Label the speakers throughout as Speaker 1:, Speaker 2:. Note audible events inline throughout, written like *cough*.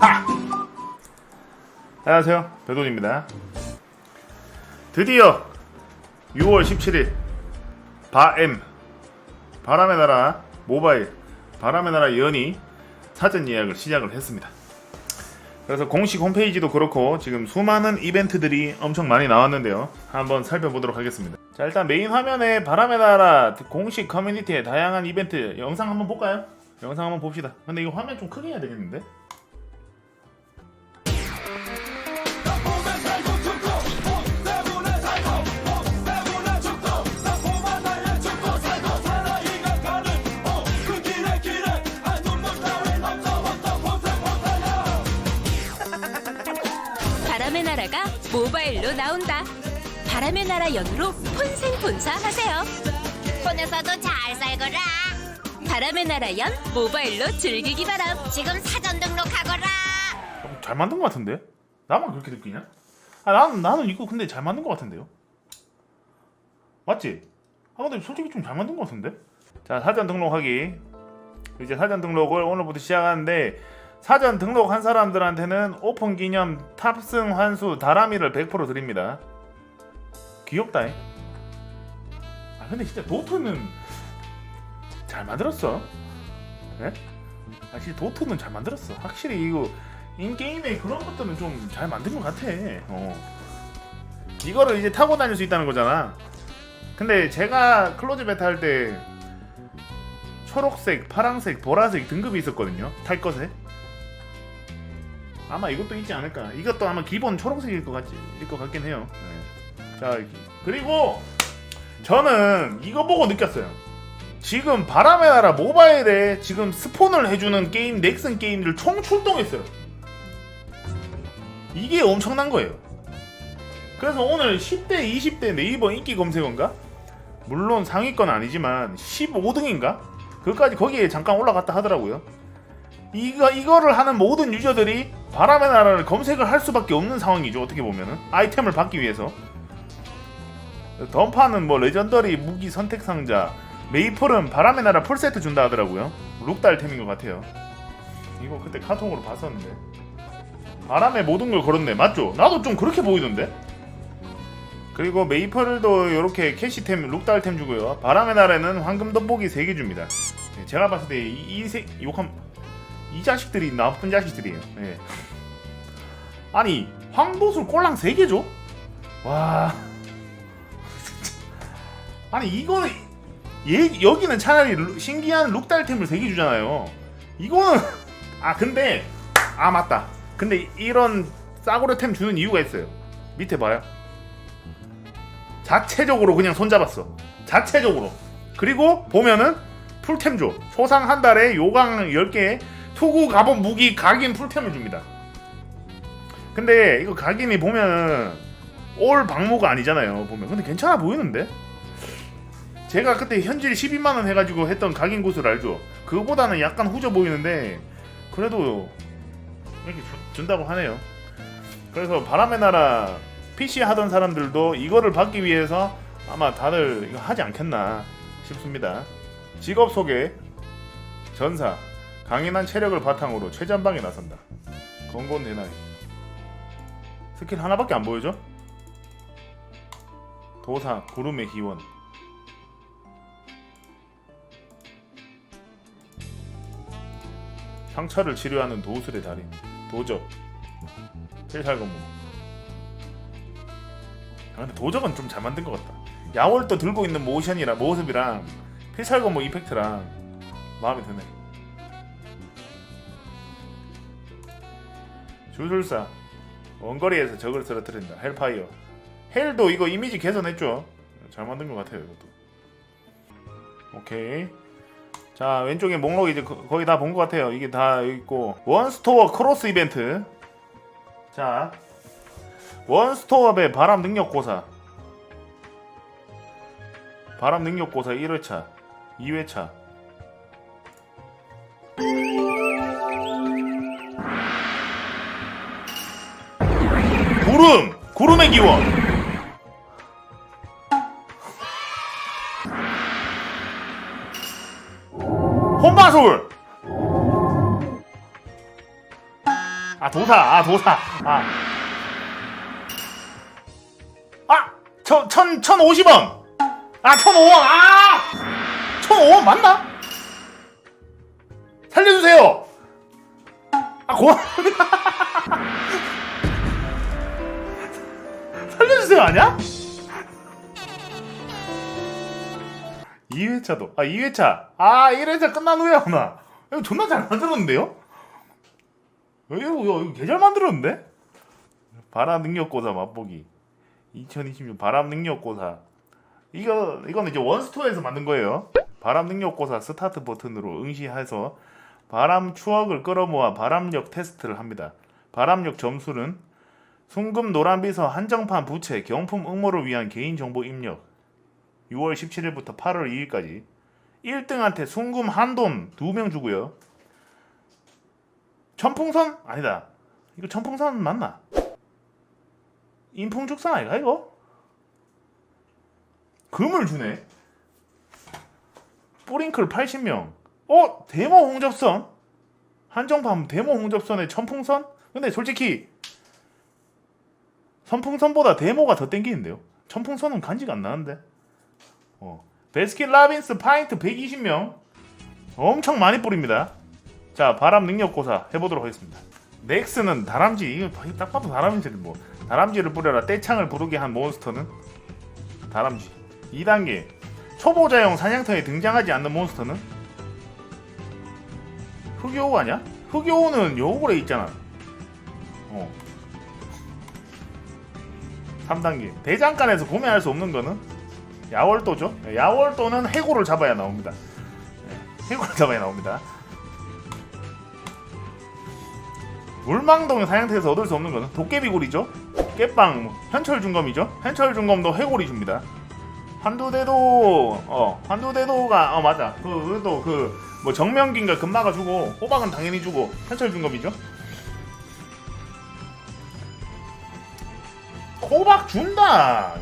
Speaker 1: 하! 안녕하세요. 배돈입니다. 드디어 6월 17일 바엠 바람의 나라 모바일 바람의 나라 연이 사전 예약을 시작을 했습니다 그래서 공식 홈페이지도 그렇고 지금 수많은 이벤트들이 엄청 많이 나왔는데요 한번 살펴보도록 하겠습니다 자 일단 메인 화면에 바람의 나라 공식 커뮤니티의 다양한 이벤트 영상 한번 볼까요? 영상 한번 봅시다 근데 이거 화면 좀 크게 해야 되겠는데?
Speaker 2: 모바일로 나온다. 바람의 나라 연으로 폰생폰사 하세요.
Speaker 3: 폰에서도 잘 살거라.
Speaker 2: 바람의 나라 연 모바일로 즐기기 바람.
Speaker 3: 지금 사전 등록하거라.
Speaker 1: 어, 잘 만든 것 같은데? 나만 그렇게 느끼냐? 아 나는 나는 이거 근데 잘 만든 것 같은데요? 맞지? 아 근데 솔직히 좀 잘 만든 것 같은데? 자 사전 등록하기 이제 사전 등록을 오늘부터 시작하는데 사전 등록한 사람들한테는 오픈 기념 탑승 환수 다라미를 100% 드립니다. 귀엽다. 잉? 아 근데 진짜 도트는 잘 만들었어. 예? 아 진짜 도트는 잘 만들었어. 확실히 이거 인게임에 그런 것들은 좀 잘 만든 것 같아. 어. 이거를 이제 타고 다닐 수 있다는 거잖아. 근데 제가 클로즈 베타 할 때 초록색, 파랑색, 보라색 등급이 있었거든요. 탈 것에. 아마 이것도 있지 않을까. 이것도 아마 기본 초록색일 것 같지, 일것 같긴 해요. 네. 자, 그리고 저는 이거 보고 느꼈어요. 지금 바람의 나라 모바일에 지금 스폰을 해주는 게임 넥슨 게임들 총 출동했어요. 이게 엄청난 거예요. 그래서 오늘 10대, 20대 네이버 인기 검색어인가? 물론 상위권 아니지만 15등인가? 그까지 거기에 잠깐 올라갔다 하더라고요. 이거 이거를 하는 모든 유저들이 바람의 나라를 검색을 할 수밖에 없는 상황이죠. 어떻게 보면은 아이템을 받기 위해서. 던파는 뭐 레전더리 무기 선택 상자, 메이플은 바람의 나라 풀 세트 준다 하더라고요. 룩달템인 것 같아요. 이거 그때 카톡으로 봤었는데. 바람에 모든 걸 걸었네. 맞죠? 나도 좀 그렇게 보이던데? 그리고 메이플도 이렇게 캐시템, 룩달템 주고요. 바람의 나라에는 황금 돋보기 3개 줍니다. 네, 제가 봤을 때 이, 이 세, 욕함, 이 자식들이 나쁜 자식들이에요. 네. 아니, 황도술 꼴랑 3개 줘? 와. *laughs* 아니, 이거는, 얘, 여기는 차라리 루- 신기한 룩달템을 3개 주잖아요. 이거는, *laughs* 아, 근데, 아, 맞다. 근데 이런 싸구려템 주는 이유가 있어요. 밑에 봐요. 자체적으로 그냥 손잡았어. 자체적으로. 그리고 보면은 풀템 줘. 초상 한 달에 요강 10개, 투구 갑옷 무기 각인 풀템을 줍니다. 근데 이거 각인이 보면은 올 방모가 아니잖아요. 보면. 근데 괜찮아 보이는데? 제가 그때 현질 12만 원 해가지고 했던 각인 구슬 알죠? 그거보다는 약간 후져 보이는데 그래도 이렇게 주- 준다고 하네요. 그래서 바람의 나라 PC 하던 사람들도 이거를 받기 위해서 아마 다들 이거 하지 않겠나 싶습니다. 직업 소개 전사 강인한 체력을 바탕으로 최전방에 나선다. 건곤 대나이. 스킬 하나밖에 안 보여줘? 도사 구름의 기원. 상처를 치료하는 도술의 달인. 도적. 필살건무 아, 근데 도적은 좀 잘 만든 것 같다. 야월도 들고 있는 모션이랑 모습이랑 필살건무 이펙트랑 마음에 드네 주술사 원거리에서 적을 쓰러뜨린다. 헬파이어. 헬도 이거 이미지 개선했죠? 잘 만든 것 같아요 이것도. 오케이. 자 왼쪽에 목록 이제 거- 거의 다 본 것 같아요. 이게 다 있고. 원스토어 크로스 이벤트. 자 원스토어의 바람 능력 고사. 바람 능력 고사 1회차 2회차 구름! 구름의 기원! 혼마술! 아, 도사, 아, 도사, 아. 아! 천, 천, 천 오십 원! 아, 천 오원! 아! 천 오원 맞나? 살려주세요! 아, 고맙습니다. *laughs* 살려주세요, 아니야? 2회차도, 아, 2회차. 아, 1회차 끝난 후에 하나. 이거 존나 잘 만들었는데요? 이거, 이거, 이거 개잘 만들었는데? 바라 능력고사 맛보기. 2026 바람 능력고사 이거 이거는 이제 원스토어에서 만든 거예요. 바람 능력고사 스타트 버튼으로 응시해서 바람 추억을 끌어모아 바람력 테스트를 합니다. 바람력 점수는 순금 노란비서 한정판 부채 경품 응모를 위한 개인정보 입력 6월 17일부터 8월 2일까지 1등한테 순금 한돈 2명 주고요. 천풍선? 아니다. 이거 천풍선 맞나? 인풍죽산 아이가 이거? 금을 주네. 뿌링클 80명. 어? 데모 홍접선? 한정판 데모 홍접선에 천풍선? 근데 솔직히 선풍선보다 데모가 더 땡기는데요. 천풍선은 간지가 안 나는데. 어. 베스킨 라빈스 파인트 120명. 엄청 많이 뿌립니다. 자, 바람 능력 고사 해보도록 하겠습니다. 넥스는 다람쥐 이거 딱 봐도 다람쥐인데 뭐 다람쥐를 뿌려라 떼창을 부르게 한 몬스터는 다람쥐 2단계 초보자용 사냥터에 등장하지 않는 몬스터는 흑여우 아니야? 흑여우는 여우굴에 있잖아 어 3단계 대장간에서 구매할 수 없는 거는 야월도죠 야월도는 해고를 잡아야 나옵니다 네, 해고를 *laughs* 잡아야 나옵니다 물망동 사냥터에서 얻을 수 없는 거는 도깨비굴이죠. 깨빵, 뭐, 현철 중검이죠. 현철 중검도 해골이 줍니다. 한두대도 어 한두대도가 어 맞아. 그또 그 뭐 정명긴가 금마가 주고 호박은 당연히 주고 현철 중검이죠. 호박 준다.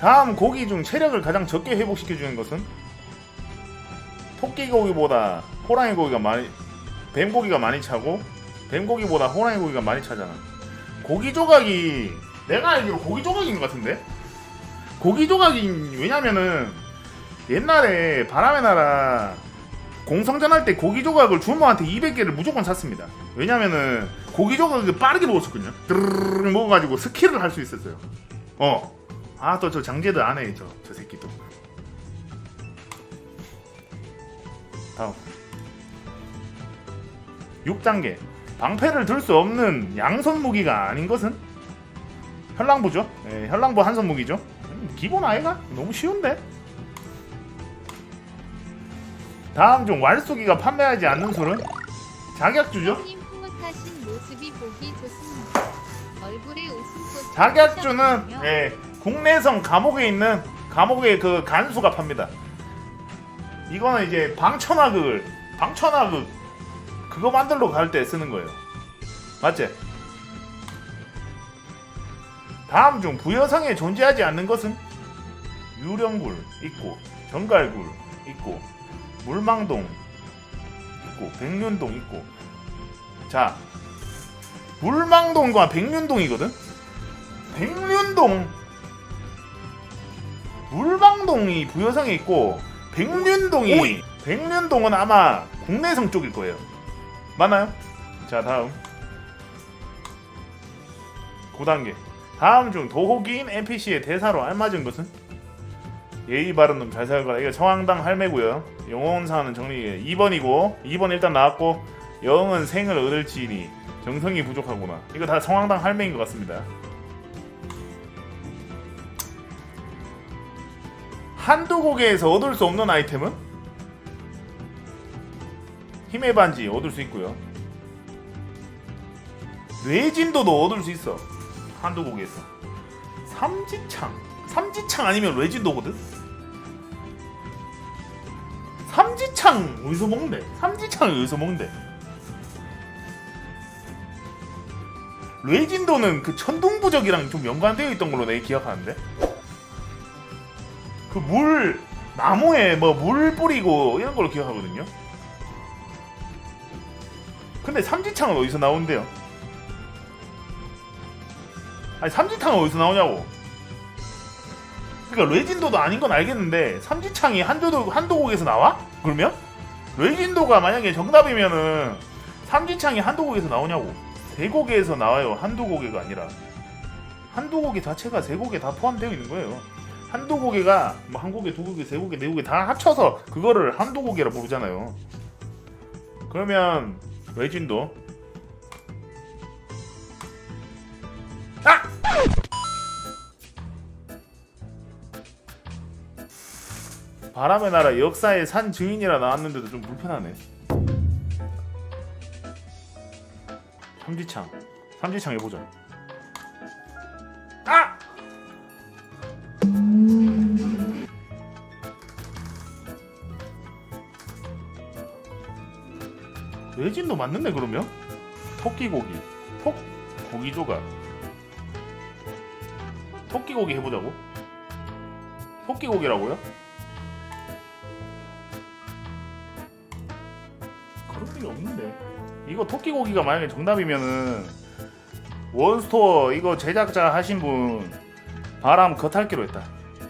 Speaker 1: 다음 고기 중 체력을 가장 적게 회복시켜 주는 것은 토끼 고기보다 호랑이 고기가 많이 뱀 고기가 많이 차고 뱀 고기보다 호랑이 고기가 많이 차잖아. 고기 조각이 내가 알기로 고기 조각인 것 같은데? 고기 조각이 왜냐면은 옛날에 바람의 나라 공성전 할 때 고기 조각을 주모한테 200개를 무조건 샀습니다. 왜냐면은 고기 조각을 빠르게 먹었었거든요. 드르르 먹어가지고 스킬을 할 수 있었어요. 어. 아 또 저 장제드 안 해, 저, 저 새끼도. 다음. 6단계. 방패를 들 수 없는 양손 무기가 아닌 것은 현랑부죠. 예, 현랑부 한손 무기죠. 음, 기본 아이가 너무 쉬운데. 다음 중 왈쏘기가 판매하지 않는 술은 자격주죠.
Speaker 4: 모습이 보기 좋습니다. 얼굴에 웃음꽃
Speaker 1: 자격주는 예, 국내성 감옥에 있는 감옥의 그 간수가 팝니다. 이거는 이제 방천하극을 방천하극 그거 만들러 갈 때 쓰는 거예요. 맞지? 다음 중 부여성에 존재하지 않는 것은 유령굴 있고 정갈굴 있고 물망동 있고 백륜동 있고 자 물망동과 백륜동이거든. 백륜동. 물방동이 부여성에 있고 백륜동이 백륜동은 아마 국내성 쪽일 거예요. 맞나요? 자 다음. 9단계. 다음 중 도호기인 NPC의 대사로 알맞은 것은? 예의 바른 놈 잘 살거라. 이거 청황당 할매고요. 영혼사는 정리 2번이고 2번 일단 나왔고 영은 생을 얻을지니 정성이 부족하구나 이거 다 청황당 할매인 것 같습니다 한두 곡에서 얻을 수 없는 아이템은 힘의 반지 얻을 수 있고요. 뇌진도도 얻을 수 있어. 한두 곡에서. 삼지창. 삼지창 아니면 뇌진도거든. 삼지창 어디서 먹는데? 삼지창 어디서 먹는데? 뇌진도는 그 천둥부적이랑 좀 연관되어 있던 걸로 내가 기억하는데. 그 물 나무에 뭐 물 뿌리고 이런 걸로 기억하거든요. 근데 삼지창은 어디서 나온대요? 아니 삼지창은 어디서 나오냐고 그러니까 레진도도 아닌 건 알겠는데 삼지창이 한도 한도곡에서 나와? 그러면 레진도가 만약에 정답이면은 삼지창이 한도곡에서 나오냐고 세 곡에서 나와요. 한두 곡에가 아니라. 한두 곡의 자체가 세 곡에 다 포함되어 있는 거예요. 한두 곡에가 뭐 한 곡에 두 곡에 세 곡에 네 곡에 다 합쳐서 그거를 한두 곡이라 부르잖아요. 그러면 레진도. 아! 바람의 나라 역사의 산 증인이라 나왔는데도 좀 불편하네. 삼지창, 삼지창 해보자. 아! 외진도 맞는데 그러면? 토끼고기, 톡 고기 조각. 토끼고기 해보자고? 토끼고기라고요? 이거 토끼고기가 만약에 정답이면은 원스토어 이거 제작자 하신 분 바람 겉핥기로 했다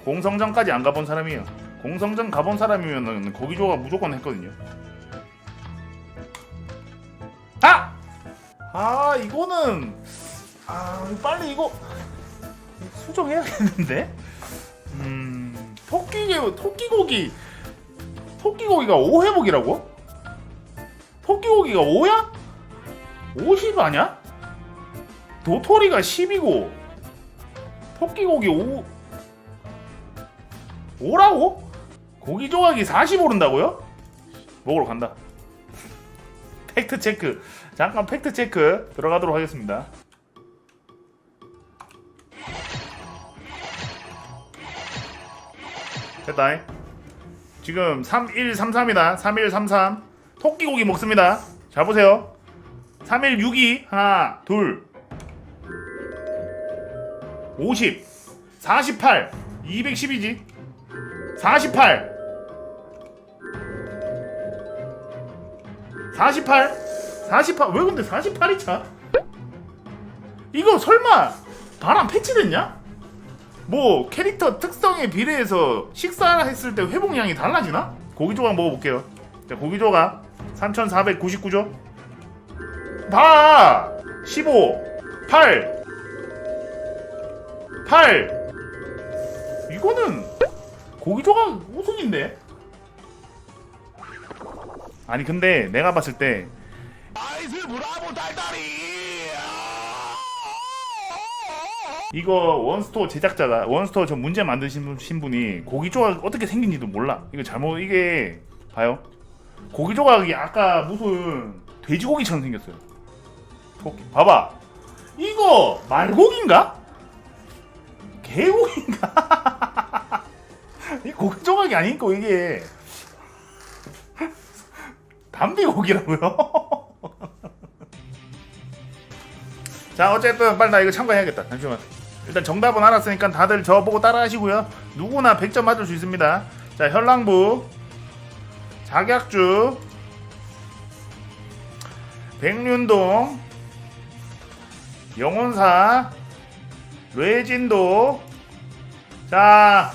Speaker 1: 공성전까지 안 가본 사람이에요 공성전 가본 사람이면은 고기조가 무조건 했거든요 아! 아 이거는 아 빨리 이거 수정해야겠는데 음 토끼 토끼고기 토끼고기가 5회복이라고? 토끼고기가 5야? 50 아냐? 도토리가 10이고 토끼고기 5 5라고? 고기 조각이 40 오른다고요? 먹으러 간다 팩트 체크 잠깐 팩트 체크 들어가도록 하겠습니다 됐다 지금 3133이다 3133 토끼고기 먹습니다 자 보세요 3162 하나 둘 50 48 210이지 48 48 48 왜 근데 48이 차? 이거 설마 바람 패치됐냐? 뭐 캐릭터 특성에 비례해서 식사했을 때 회복량이 달라지나? 고기 조각 먹어볼게요. 자 고기 조각 3,499죠? 봐! 15 8 8 이거는 고기 조각 우승인데? 아니 근데 내가 봤을 때 이거 원스토어 제작자가 원스토어 저 문제 만드신 신 분이 고기 조각 어떻게 생긴지도 몰라. 이거 잘못 이게 봐요. 고기 조각이 아까 무슨 돼지고기처럼 생겼어요. 토끼. 봐봐. 이거 말고기인가? 개고기인가? *laughs* 이 고기 조각이 아니고 이게 담비고기라고요? *laughs* 자 어쨌든 빨리 나 이거 참가해야겠다 잠시만 일단 정답은 알았으니까 다들 저보고 따라 하시고요 누구나 100점 맞을 수 있습니다 자 현랑부 작약주 백륜동 영혼사 뇌진도. 자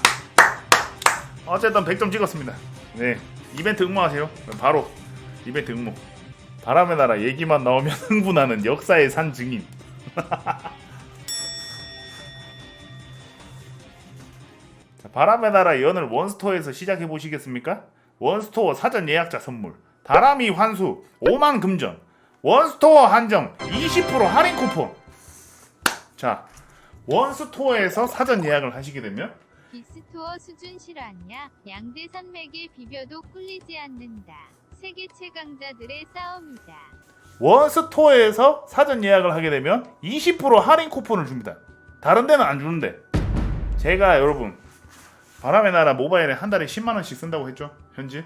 Speaker 1: 어쨌든 100점 찍었습니다. 네 이벤트 응모하세요. 바로 이벤트 응모. 바람의 나라 얘기만 나오면 *laughs* 흥분하는 역사의 산 증인. *laughs* 자, 바람의 나라 연을 원스토어에서 시작해 보시겠습니까? 원스토어 사전 예약자 선물 다람이 환수 5만 금전 원스토어 한정 20% 할인 쿠폰 자 원스토어에서 사전 예약을 하시게 되면
Speaker 4: 빅스토어 수준 실화냐? 양대 산맥에 비벼도 꿀리지 않는다. 세계 최강자들의 싸움이다.
Speaker 1: 원스토어에서 사전 예약을 하게 되면 20% 할인 쿠폰을 줍니다. 다른 데는 안 주는데 제가 여러분 바람의 나라 모바일에 한 달에 10만 원씩 쓴다고 했죠 현재.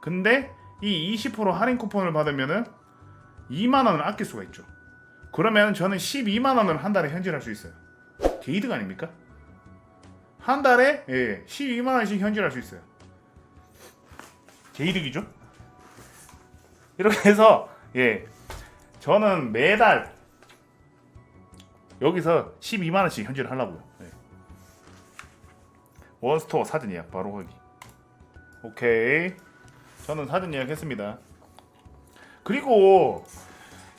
Speaker 1: 근데 이 20% 할인 쿠폰을 받으면은 2만 원을 아낄 수가 있죠. 그러면 저는 12만 원을 한 달에 현질할 수 있어요. 게이득 아닙니까? 한 달에 예, 12만 원씩 현질할 수 있어요. 게이득이죠? 이렇게 해서 예 저는 매달 여기서 12만 원씩 현질을 하려고요. 네. 원스토어 사전 예약 바로 거기. 오케이. 저는 사전 예약했습니다. 그리고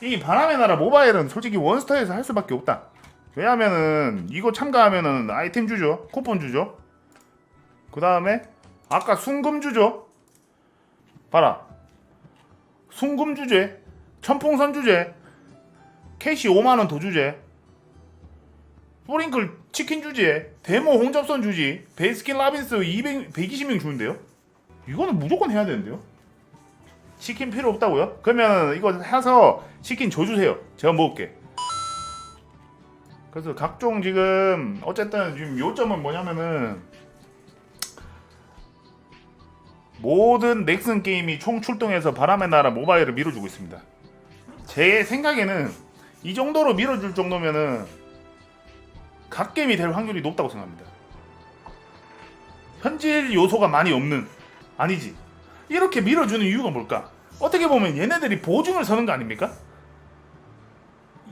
Speaker 1: 이 바람의 나라 모바일은 솔직히 원스토어에서 할 수밖에 없다. 왜냐면은 이거 참가하면은 아이템 주죠, 쿠폰 주죠. 그 다음에 아까 순금 주죠. 봐라. 순금 주제, 천풍선 주제, 캐시 5만 원 더 주제, 뿌링클 치킨 주제, 데모 홍접선 주지, 베이스킨 라빈스 200, 120명 주는데요? 이거는 무조건 해야 되는데요? 치킨 필요 없다고요? 그러면 이거 해서 치킨 줘 주세요. 제가 먹을게. 그래서 각종 지금 어쨌든 지금 요점은 뭐냐면은 모든 넥슨 게임이 총 출동해서 바람의 나라 모바일을 밀어주고 있습니다. 제 생각에는 이 정도로 밀어줄 정도면은 갓게임이 될 확률이 높다고 생각합니다. 현질 요소가 많이 없는 아니지. 이렇게 밀어주는 이유가 뭘까? 어떻게 보면 얘네들이 보증을 서는 거 아닙니까?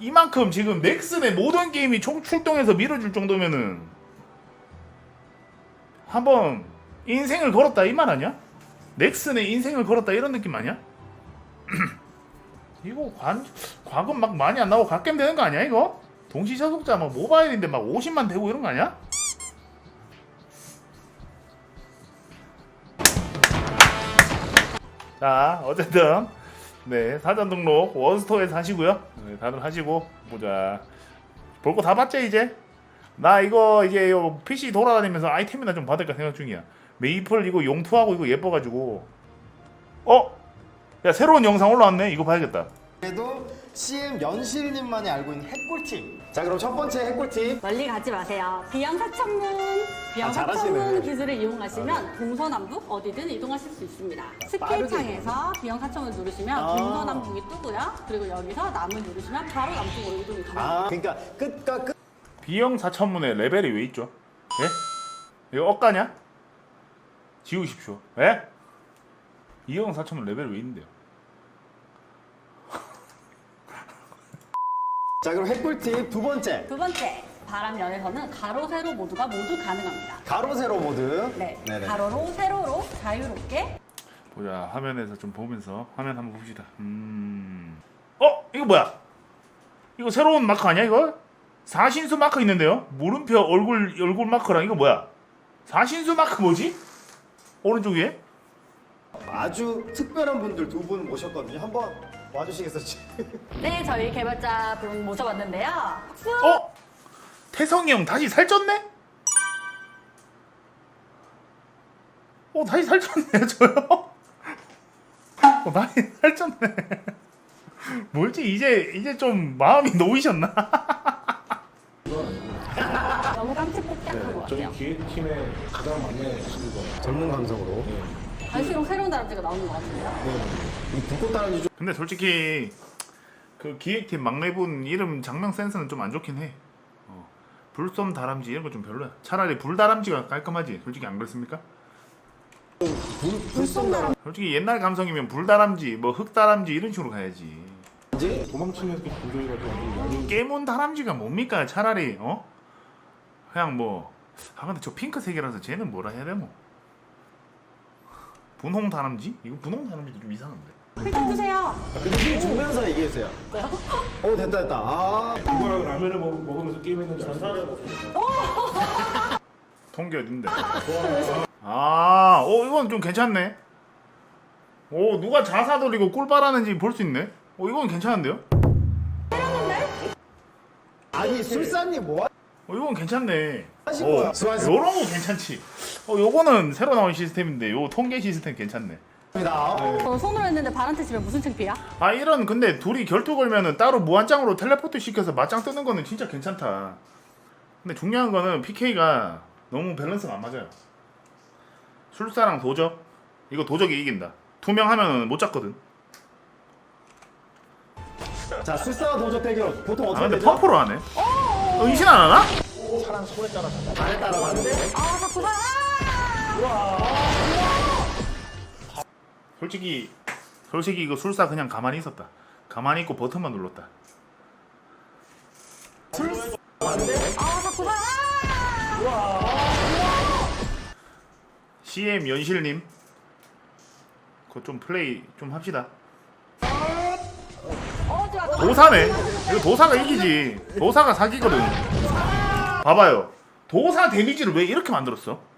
Speaker 1: 이만큼 지금 넥슨의 모든 게임이 총 출동해서 밀어줄 정도면은 한번 인생을 걸었다 이 말 아니야? 넥슨의 인생을 걸었다 이런 느낌 아니야? *clears throat* 이거 관, 과금 막 많이 안 나오고 갓겜 되는 거 아니야 이거? 동시 접속자 막 모바일인데 막 50만 되고 이런 거 아니야? 자 어쨌든 네 사전 등록 원스토어에서 하시고요. 네, 다들 하시고 보자. 볼 거 다 봤지 이제? 나 이거 이제 요 PC 돌아다니면서 아이템이나 좀 받을까 생각 중이야. 메이플 이거 용투하고 이거 예뻐가지고. 어? 야 새로운 영상 올라왔네. 이거 봐야겠다.
Speaker 5: 그래도 CM 연실님만이 알고 있는 핵꿀팁. 자 그럼 첫 번째 핵꿀팁.
Speaker 6: 멀리 가지 마세요. 비양 사천문, 비양사천문
Speaker 5: 잘하시네.
Speaker 6: 기술을 이용하시면 동서남북 어디든 이동하실 수 있습니다. 스킬창에서 비양 사천문 누르시면
Speaker 5: 아.
Speaker 6: 동서남북이 뜨고요. 그리고 여기서 남을 누르시면 바로 남쪽으로 이동이 가능합니다.
Speaker 5: 아 그러니까 끝과 끝.
Speaker 1: B형 4천문에 레벨이 왜 있죠? 예? 이거 엇가냐? 지우십시오 예? 2형 4천문 레벨 왜 있는데요?
Speaker 5: 자 그럼 핵꿀팁 두 번째.
Speaker 6: 두 번째, 바람 연에서는 가로, 세로 모두가 모두 가능합니다.
Speaker 5: 가로 세로 모드.
Speaker 6: 네,
Speaker 5: 네네.
Speaker 6: 가로로, 세로로 자유롭게
Speaker 1: 보자 화면에서 좀 보면서 화면 한번 봅시다 음... 어? 이거 뭐야? 이거 새로운 마크 아니야 이거? 사신수 마크 있는데요? 물음표 얼굴 얼굴 마크랑 이거 뭐야? 사신수 마크 뭐지? 오른쪽 위에?
Speaker 5: 아주 특별한 분들 두 분 모셨거든요. 한번 와주시겠어요? *laughs*
Speaker 6: 네, 저희 개발자 분 모셔봤는데요. 박수!
Speaker 1: 어? 태성이 형 다시 살쪘네? 어 다시 살쪘네 *laughs* 저요? 어 다시 살쪘네 뭘지 이제 이제 좀 마음이 놓이셨나? *laughs*
Speaker 6: 너무 깜찍뽀짝한 것 같아요.
Speaker 7: 기획팀의 가장 막내 친구가
Speaker 5: 젊은 감성으로.
Speaker 6: 갈수록 새로운 다람쥐가 나오는 것 같은데요.
Speaker 5: 이 불꽃 다람쥐 좀.
Speaker 1: 근데 솔직히 그 기획팀 막내분 이름 장명 센스는 좀 안 좋긴 해. 어. 불솜 다람쥐 이런 거 좀 별로야. 차라리 불 다람쥐가 깔끔하지. 솔직히 안 그렇습니까?
Speaker 6: 불송다람
Speaker 1: 솔직히 옛날 감성이면 불 다람쥐, 뭐 흑다람쥐 이런 식으로 가야지.
Speaker 7: 도망치면서 공격해가지고 완전
Speaker 1: 깨문 다람쥐가 뭡니까? 차라리 어? 그냥 뭐. 아 근데 저 핑크색이라서 쟤는 뭐라 해야 되노? 분홍 다람쥐? 이거 분홍 다람쥐도 좀 이상한데.
Speaker 6: 힐좀 주세요.
Speaker 5: 근데 힘 주면서 얘기했어요. 어 됐다 됐다. 아
Speaker 7: 이거랑 라면을 먹, 먹으면서 게임했는 줄 알았어
Speaker 1: 통계 어딘데? 아, 어 이건 좀 괜찮네. 오 누가 자사 돌리고 꿀 빨았는지 볼 수 있네. 어 이건 괜찮은데요?
Speaker 5: 아니 술사님 뭐
Speaker 1: 어 이건 괜찮네.
Speaker 5: 하신
Speaker 1: 어,
Speaker 5: 거야? 수고하셨습니다.
Speaker 1: 요런 거 괜찮지. 어 요거는 새로 나온 시스템인데 요 통계 시스템 괜찮네.
Speaker 6: 저 손으로 했는데 발한테 치면 무슨 창피야?
Speaker 1: 아 이런 근데 둘이 결투 걸면은 따로 무한장으로 텔레포트 시켜서 맞짱 뜨는 거는 진짜 괜찮다. 근데 중요한 거는 PK가 너무 밸런스가 안 맞아요. 술사랑 도적 이거 도적이 이긴다. 투명하면 못 잡거든.
Speaker 5: 자 술사와 도적 대결 보통
Speaker 1: 아
Speaker 5: 어떻게
Speaker 1: 근데
Speaker 5: 되죠?
Speaker 1: 퍼프로 하네. 은신 안 하나?
Speaker 7: 차랑 손에 따라
Speaker 5: 발에 따라 가는데.
Speaker 6: 아,
Speaker 1: 솔직히 솔직히 이거 술사 그냥 가만히 있었다. 가만히 있고 버튼만 눌렀다.
Speaker 6: 아 자꾸 사.
Speaker 1: CM 연실님, 그거 좀 플레이 좀 합시다. 도사네. 이거 도사가 이기지. 도사가 사기거든. 봐봐요. 도사 데미지를 왜 이렇게 만들었어?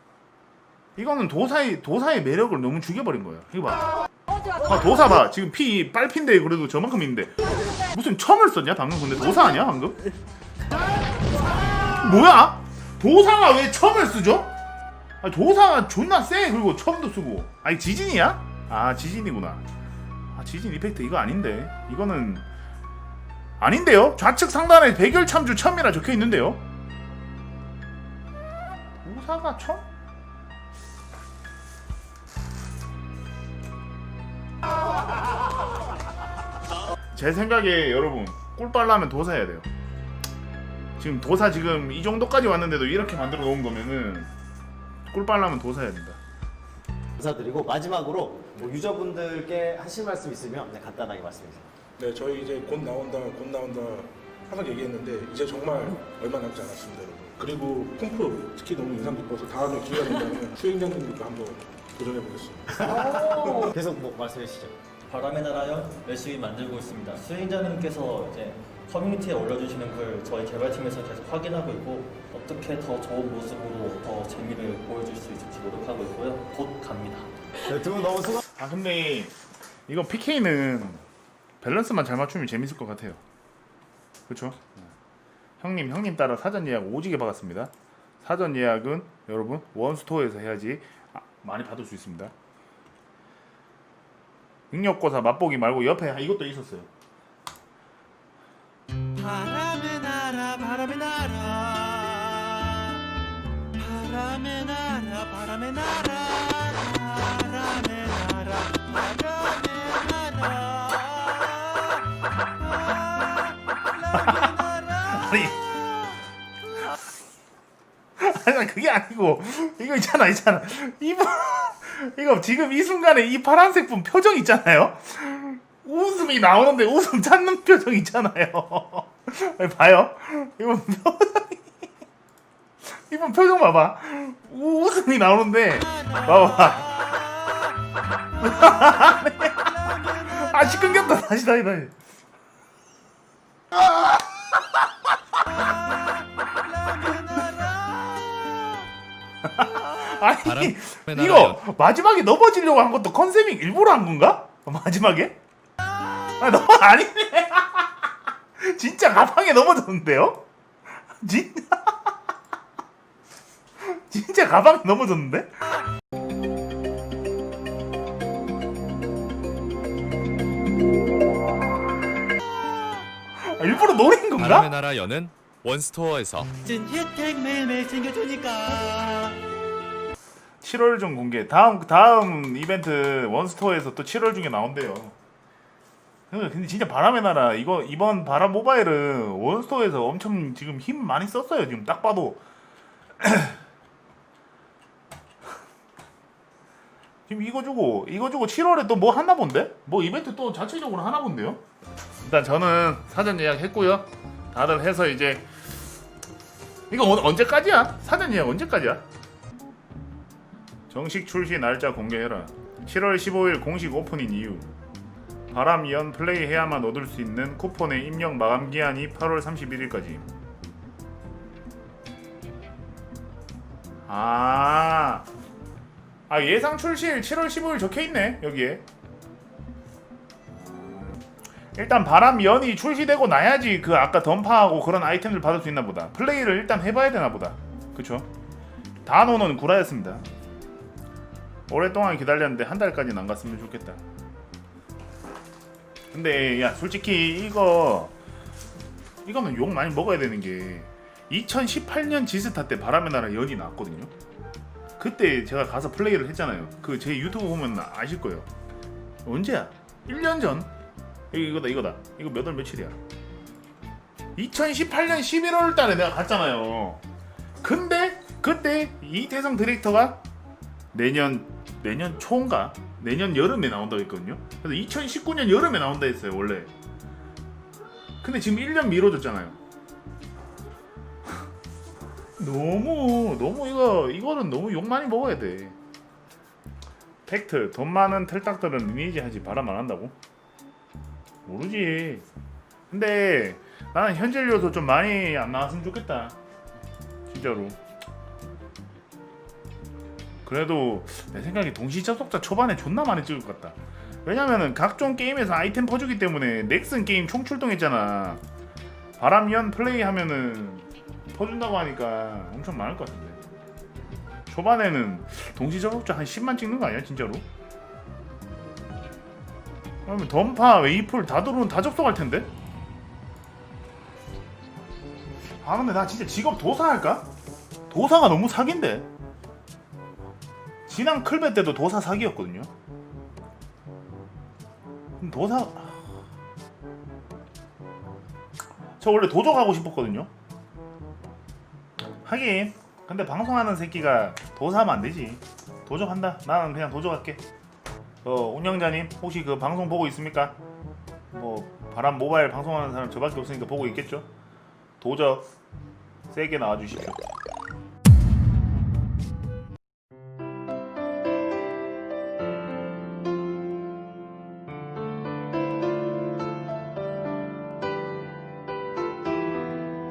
Speaker 1: 이거는 도사의 도사의 매력을 너무 죽여버린 거야. 이거 봐. 아 도사 봐. 지금 피 빨핀데 그래도 저만큼 있는데 무슨 첨을 썼냐 방금 근데 도사 아니야 방금? 뭐야? 도사가 왜 첨을 쓰죠? 아, 도사가 존나 세 그리고 첨도 쓰고 아니 지진이야? 아 지진이구나 아 지진 이펙트 이거 아닌데 이거는 아닌데요? 좌측 상단에 백열 참주 첨이라 적혀 있는데요? 도사가 첨? 제 생각에 여러분 꿀 빨라면 도사 해야 돼요. 지금 도사 지금 이 정도까지 왔는데도 이렇게 만들어 놓은 거면은 꿀 빨라면 도사 해야 된다.
Speaker 5: 감사드리고 마지막으로 뭐 유저분들께 하실 말씀 있으면 네, 간단하게 말씀해 주세요.
Speaker 7: 네, 저희 이제 곧 나온다, 곧 나온다 항상 얘기했는데 이제 정말 얼마 남지 않았습니다, 여러분. 그리고 쿵푸 특히 너무 인상 깊어서 다음에 기회가 된다면 *laughs* 수행자님들도 한번 도전해 보겠습니다. *laughs*
Speaker 5: 계속 뭐 말씀해 주시죠.
Speaker 8: 바람의 나라요 열심히 만들고 있습니다. 수행자님께서 이제 커뮤니티에 올려주시는 글 저희 개발팀에서 계속 확인하고 있고 어떻게 더 좋은 모습으로 더 재미를 보여줄 수 있을지 노력하고 있고요. 곧 갑니다.
Speaker 5: 네, 두분 너무 수고.
Speaker 1: 아 근데 이거 PK는 밸런스만 잘 맞추면 재밌을 것 같아요. 그렇죠? 형님 형님 따라 사전 예약 오지게 박았습니다. 사전 예약은 여러분 원스토어에서 해야지 아, 많이 받을 수 있습니다. 능력고사 맛보기 말고 옆에 아, 이것도 있었어요.
Speaker 9: 바람의 나라 바람의 나라 바람의 나라 바람의 나라 바람의 나라 바람의
Speaker 1: 아니 그게 아니고. 이거 있잖아 있잖아. 이분 이거 지금 이 순간에 이 파란색 분 표정 있잖아요? 웃음이 나오는데 웃음 찾는 표정 있잖아요. 봐요. 이분 표정이 이분 표정 봐봐. 우- 웃음이 나오는데 봐봐. *laughs* 아 시끄럽다. 다시 다시 다시 아니 이거 마지막에 넘어지려고 한 것도 컨셉이 일부러 한 건가? 마지막에? 아 너무 아니네 *laughs* 진짜 가방에 넘어졌는데요? 진짜 *laughs* 진짜 가방에 넘어졌는데? 아, 일부러 노린 건가?
Speaker 10: 바람의 나라 연은 원스토어에서
Speaker 9: 진 혜택 매일매일 챙겨주니까
Speaker 1: 7월 중 공개. 다음 다음 이벤트 원스토어에서 또 7월 중에 나온대요. 근데 진짜 바람의 나라 이거 이번 바람 모바일은 원스토어에서 엄청 지금 힘 많이 썼어요. 지금 딱 봐도 *clears throat* 지금 이거 주고 이거 주고 7월에 또 뭐 하나 본데? 뭐 이벤트 또 자체적으로 하나 본데요? 일단 저는 사전 예약했고요. 다들 해서 이제 이거 어- 언제까지야? 사전 예약 언제까지야? 정식 출시 날짜 공개해라. 7월 15일 공식 오픈인 이유. 바람 연 플레이 해야만 얻을 수 있는 쿠폰의 입력 마감 기한이 8월 31일까지. 아, 아 예상 출시일 7월 15일 적혀 있네 여기에. 일단 바람 연이 출시되고 나야지 그 아까 던파하고 그런 아이템들 받을 수 있나 보다. 플레이를 일단 해봐야 되나 보다. 그쵸? 단호는 구라였습니다. 오랫동안 기다렸는데 한 달까지는 안 갔으면 좋겠다. 근데 야 솔직히 이거 이거는 욕 많이 먹어야 되는 게 2018년 지스타 때 바람의 나라 연이 나왔거든요. 그때 제가 가서 플레이를 했잖아요. 그 제 유튜브 보면 아실 거예요. 언제야? 1년 전? 이거, 이거다 이거다. 이거 몇 월 며칠이야? 2018년 11월 달에 내가 갔잖아요. 근데 그때 이태성 디렉터가 내년 내년 초인가 내년 여름에 나온다고 했거든요. 그래서 2019년 여름에 나온다 했어요 원래. 근데 지금 1년 미뤄졌잖아요. *laughs* 너무 너무 이거 이거는 너무 욕 많이 먹어야 돼. 팩트 돈 많은 텔딱들은 리니지 하지 바람 안 한다고? 모르지. 근데 나는 현질 요소 좀 많이 안 나왔으면 좋겠다. 진짜로. 그래도 내 생각에 동시 접속자 초반에 존나 많이 찍을 것 같다. 왜냐면은 각종 게임에서 아이템 퍼주기 때문에 넥슨 게임 총출동했잖아. 바람연 플레이 하면은 퍼준다고 하니까 엄청 많을 것 같은데. 초반에는 동시 접속자 한 10만 찍는 거 아니야 진짜로? 그러면 던파, 웨이풀 다 들어오면 다 접속할 텐데? 아 근데 나 진짜 직업 도사 할까? 도사가 너무 사기인데? 지난 클베 때도 도사 사기였거든요. 도사 저 원래 도적하고 싶었거든요. 하긴 근데 방송하는 새끼가 도사하면 안 되지. 도적한다. 나는 그냥 도적할게. 어 운영자님 혹시 그 방송 보고 있습니까? 뭐 바람 모바일 방송하는 사람 저밖에 없으니까 보고 있겠죠? 도적 세게 나와주십시오.